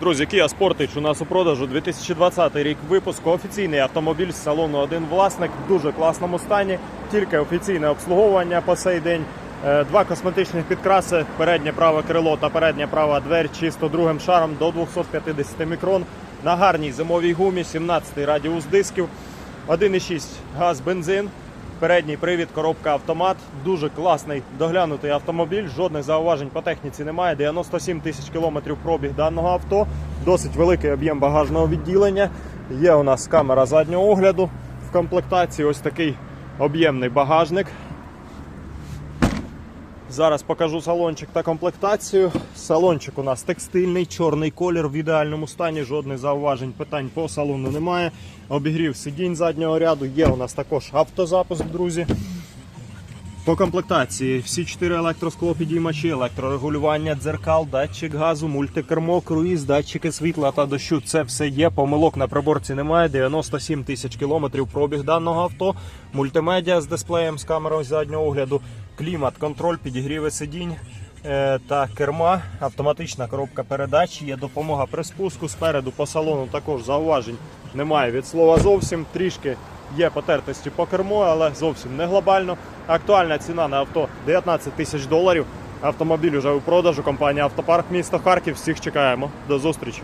Друзі, Kia Sportage у нас у продажу 2020 рік випуску. Офіційний автомобіль з салону один власник в дуже класному стані. Тільки офіційне обслуговування по цей день. Е, Два косметичних підкраси, переднє праве крило та передня права дверь чисто другим шаром до 250 мікрон. На гарній зимовій гумі, 17 радіус дисків, 1,6 газ, бензин. Передній привід, коробка автомат. Дуже класний доглянутий автомобіль. Жодних зауважень по техніці немає. 97 тисяч кілометрів пробіг даного авто. Досить великий об'єм багажного відділення. Є у нас камера заднього огляду. В комплектації ось такий об'ємний багажник. Зараз покажу салончик та комплектацію. Салончик у нас текстильний, чорний колір в ідеальному стані. Жодних зауважень питань по салону немає. Обігрів сидінь заднього ряду. Є у нас також автозапуск, друзі. По комплектації всі чотири електросклопідіймачі, електрорегулювання дзеркал, датчик газу, мультикермо, круїз, датчики світла та дощу. Це все є. Помилок на приборці немає. 97 тисяч кілометрів пробіг даного авто. Мультимедіа з дисплеєм з камерою заднього огляду, клімат, контроль, підігріви сидінь е, та керма, автоматична коробка передач. Є допомога при спуску. Спереду по салону також зауважень немає від слова зовсім. Трішки є потертості по керму, але зовсім не глобально. Актуальна ціна на авто 19 тисяч доларів. Автомобіль уже у продажу. Компанія Автопарк місто Харків. Всіх чекаємо. До зустрічі.